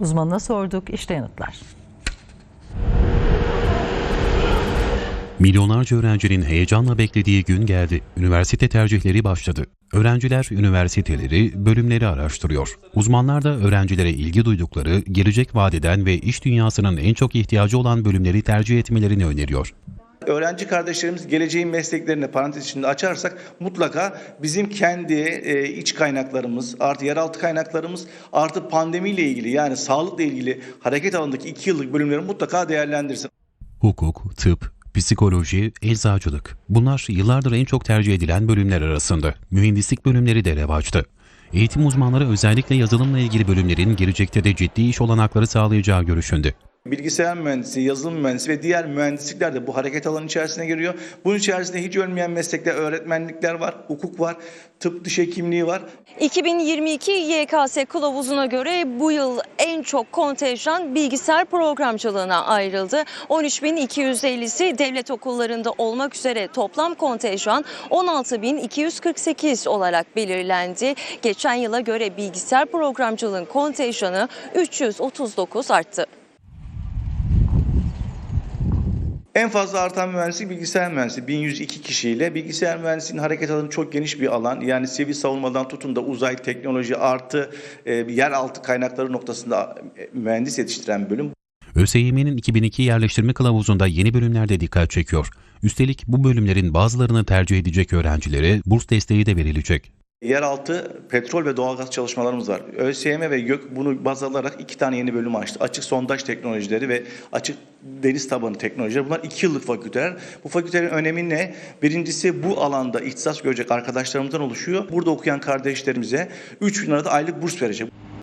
Uzmanına sorduk, işte yanıtlar. Milyonlarca öğrencinin heyecanla beklediği gün geldi. Üniversite tercihleri başladı. Öğrenciler üniversiteleri, bölümleri araştırıyor. Uzmanlar da öğrencilere ilgi duydukları, gelecek vadeden ve iş dünyasının en çok ihtiyacı olan bölümleri tercih etmelerini öneriyor. Öğrenci kardeşlerimiz geleceğin mesleklerini parantez içinde açarsak mutlaka bizim kendi e, iç kaynaklarımız, artı yeraltı kaynaklarımız, artı pandemiyle ilgili yani sağlıkla ilgili hareket alanındaki iki yıllık bölümleri mutlaka değerlendirsin. Hukuk, tıp, psikoloji, eczacılık. Bunlar yıllardır en çok tercih edilen bölümler arasında. Mühendislik bölümleri de revaçta. Eğitim uzmanları özellikle yazılımla ilgili bölümlerin gelecekte de ciddi iş olanakları sağlayacağı görüşünde. Bilgisayar mühendisi, yazılım mühendisi ve diğer mühendislikler de bu hareket alanı içerisine giriyor. Bunun içerisinde hiç ölmeyen meslekler, öğretmenlikler var, hukuk var, tıp diş hekimliği var. 2022 YKS kılavuzuna göre bu yıl en çok kontenjan bilgisayar programcılığına ayrıldı. 13.250'si devlet okullarında olmak üzere toplam kontenjan 16.248 olarak belirlendi. Geçen yıla göre bilgisayar programcılığın kontenjanı 339 arttı. En fazla artan mühendislik bilgisayar mühendisi 1102 kişiyle. Bilgisayar mühendisliğinin hareket alanı çok geniş bir alan. Yani sivil savunmadan tutun da uzay teknoloji artı e, yeraltı kaynakları noktasında e, mühendis yetiştiren bölüm. ÖSYM'nin 2002 yerleştirme kılavuzunda yeni bölümlerde dikkat çekiyor. Üstelik bu bölümlerin bazılarını tercih edecek öğrencilere burs desteği de verilecek. Yeraltı petrol ve doğalgaz çalışmalarımız var. ÖSYM ve YÖK bunu baz alarak iki tane yeni bölüm açtı. Açık sondaj teknolojileri ve açık deniz tabanı teknolojileri. Bunlar iki yıllık fakülteler. Bu fakültelerin önemi ne? Birincisi bu alanda ihtisas görecek arkadaşlarımızdan oluşuyor. Burada okuyan kardeşlerimize 3 bin lirada aylık burs verecek.